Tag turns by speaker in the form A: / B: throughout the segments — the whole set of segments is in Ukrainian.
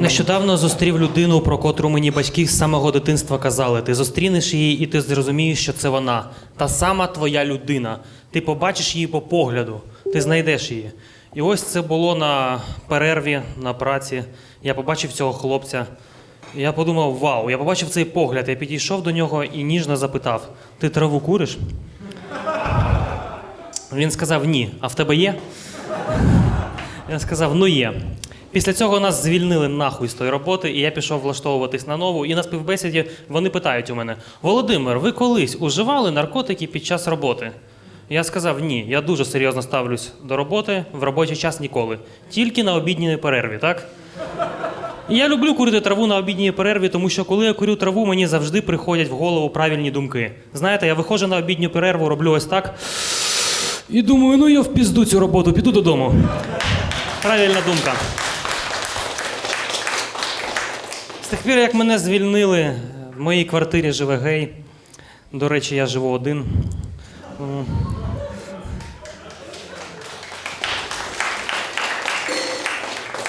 A: Нещодавно зустрів людину, про котру мені батьки з самого дитинства казали. Ти зустрінеш її, і ти зрозумієш, що це вона. Та сама твоя людина. Ти побачиш її по погляду, ти знайдеш її. І ось це було на перерві на праці. Я побачив цього хлопця. Я подумав: вау, я побачив цей погляд. Я підійшов до нього і ніжно запитав: Ти траву куриш? Він сказав ні. А в тебе є? Я сказав, ну є. Після цього нас звільнили нахуй з тої роботи, і я пішов влаштовуватись на нову. І на співбесіді вони питають у мене: Володимир, ви колись уживали наркотики під час роботи? Я сказав, ні, я дуже серйозно ставлюсь до роботи в робочий час ніколи. Тільки на обідній перерві, так? Я люблю курити траву на обідній перерві, тому що коли я курю траву, мені завжди приходять в голову правильні думки. Знаєте, я виходжу на обідню перерву, роблю ось так. І думаю, ну я в пізду цю роботу, піду додому. Правильна думка. З тих пір, як мене звільнили, в моїй квартирі живе гей. До речі, я живу один.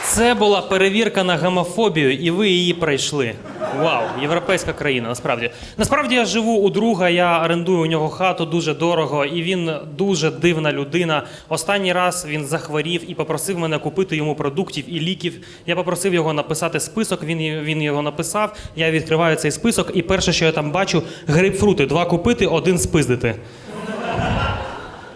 A: Це була перевірка на гомофобію, і ви її пройшли. Вау, європейська країна, насправді. Насправді я живу у друга, я орендую у нього хату дуже дорого, і він дуже дивна людина. Останній раз він захворів і попросив мене купити йому продуктів і ліків. Я попросив його написати список. Він, він його написав. Я відкриваю цей список, і перше, що я там бачу, грейпфрути. Два купити, один спиздити.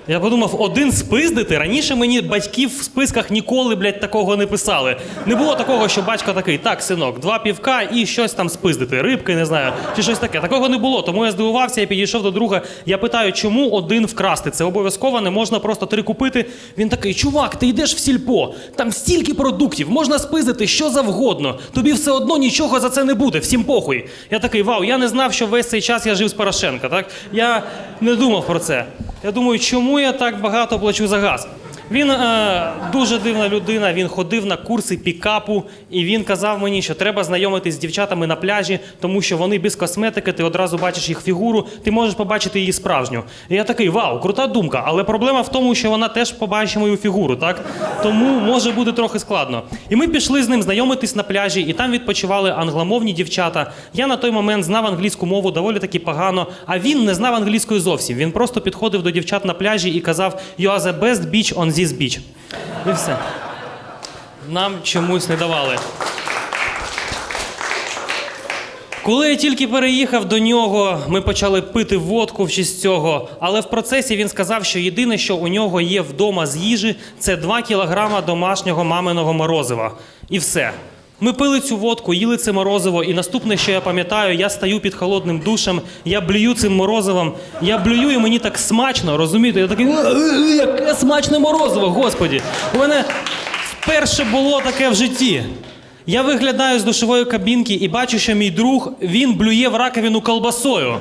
A: Я подумав, один спиздити. Раніше мені батьків в списках ніколи, блядь, такого не писали. Не було такого, що батько такий, так, синок, два півка і щось там спиздити, рибки, не знаю, чи щось таке. Такого не було. Тому я здивувався, я підійшов до друга. Я питаю, чому один вкрасти? Це обов'язково, не можна просто три купити. Він такий, чувак, ти йдеш в сільпо, там стільки продуктів, можна спиздити що завгодно. Тобі все одно нічого за це не буде, всім похуй. Я такий, вау, я не знав, що весь цей час я жив з Порошенка. Так? Я не думав про це. Я думаю, чому я так багато плачу за газ? Він е, дуже дивна людина. Він ходив на курси пікапу, і він казав мені, що треба знайомитись з дівчатами на пляжі, тому що вони без косметики, ти одразу бачиш їх фігуру, ти можеш побачити її справжню. І я такий, вау, крута думка. Але проблема в тому, що вона теж побачить мою фігуру, так? Тому може бути трохи складно. І ми пішли з ним знайомитись на пляжі, і там відпочивали англомовні дівчата. Я на той момент знав англійську мову доволі таки погано, а він не знав англійської зовсім. Він просто підходив до дівчат на пляжі і казав «You are the best beach on this bitch. І все. Нам чомусь не давали. Коли я тільки переїхав до нього, ми почали пити водку в честь цього. Але в процесі він сказав, що єдине, що у нього є вдома з їжі, це 2 кілограма домашнього маминого морозива. І все. Ми пили цю водку, їли це морозиво, і наступне, що я пам'ятаю, я стаю під холодним душем, я блюю цим морозивом, я блюю, і мені так смачно, розумієте? Я такий, «Е, е, яке смачне морозиво, господі! У мене вперше було таке в житті. Я виглядаю з душової кабінки і бачу, що мій друг він блює в раковину колбасою.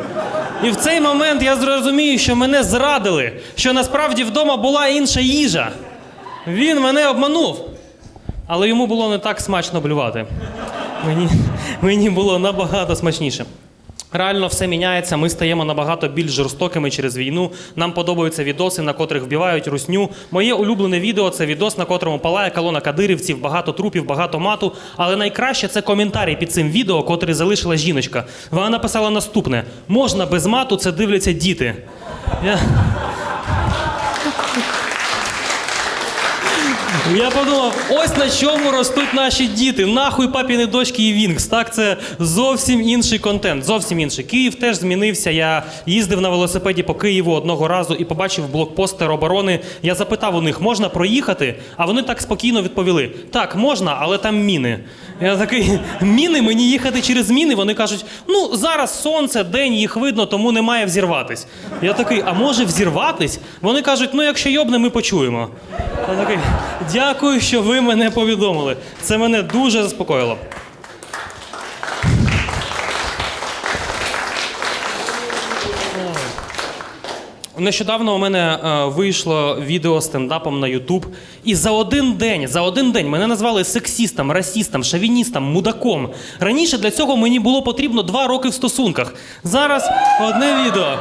A: І в цей момент я зрозумію, що мене зрадили, що насправді вдома була інша їжа. Він мене обманув. Але йому було не так смачно блювати. Мені, мені було набагато смачніше. Реально все міняється. Ми стаємо набагато більш жорстокими через війну. Нам подобаються відоси, на котрих вбивають русню. Моє улюблене відео це відос, на котрому палає колона кадирівців, багато трупів, багато мату. Але найкраще це коментарі під цим відео, котрий залишила жіночка. Вона написала наступне: можна без мату, це дивляться діти. Я... Я подумав, ось на чому ростуть наші діти. Нахуй папіни дочки і Вінкс. Так, це зовсім інший контент. Зовсім інший. Київ теж змінився. Я їздив на велосипеді по Києву одного разу і побачив блокпост тероборони. Я запитав у них, можна проїхати? А вони так спокійно відповіли: так, можна, але там міни. Я такий, міни, мені їхати через міни. Вони кажуть, ну зараз сонце, день, їх видно, тому не має взірватись. Я такий, а може взірватись? Вони кажуть, ну якщо йобне, ми почуємо. Такий, дякую, що ви мене повідомили. Це мене дуже заспокоїло. Нещодавно у мене е, вийшло відео стендапом на Ютуб, і за один день, за один день мене назвали сексістом, расістом, шовіністом, мудаком. Раніше для цього мені було потрібно два роки в стосунках. Зараз одне відео.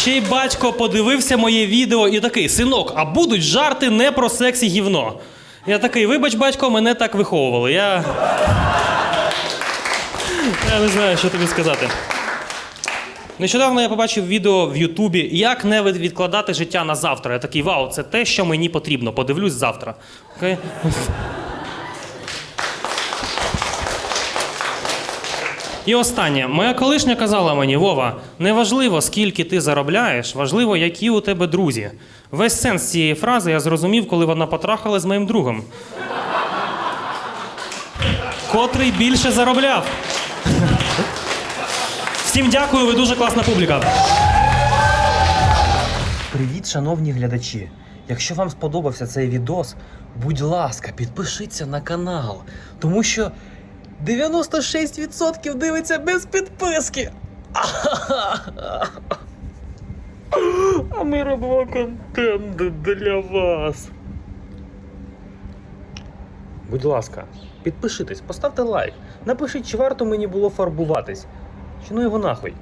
A: Ще й батько подивився моє відео і такий: синок, а будуть жарти не про секс і гівно. Я такий, вибач, батько, мене так виховували. Я. Я не знаю, що тобі сказати. Нещодавно я побачив відео в Ютубі, як не відкладати життя на завтра. Я такий, вау, це те, що мені потрібно. Подивлюсь завтра. Окей? І останнє. Моя колишня казала мені: Вова, не важливо, скільки ти заробляєш, важливо, які у тебе друзі. Весь сенс цієї фрази я зрозумів, коли вона потрахала з моїм другом. Котрий більше заробляв. Всім дякую, ви дуже класна публіка.
B: Привіт, шановні глядачі! Якщо вам сподобався цей відос, будь ласка, підпишіться на канал, тому що 96% дивиться без підписки. А ми робимо контент для вас. Будь ласка, підпишитесь, поставте лайк, напишіть, чи варто мені було фарбуватись. Чи ну його нахуй.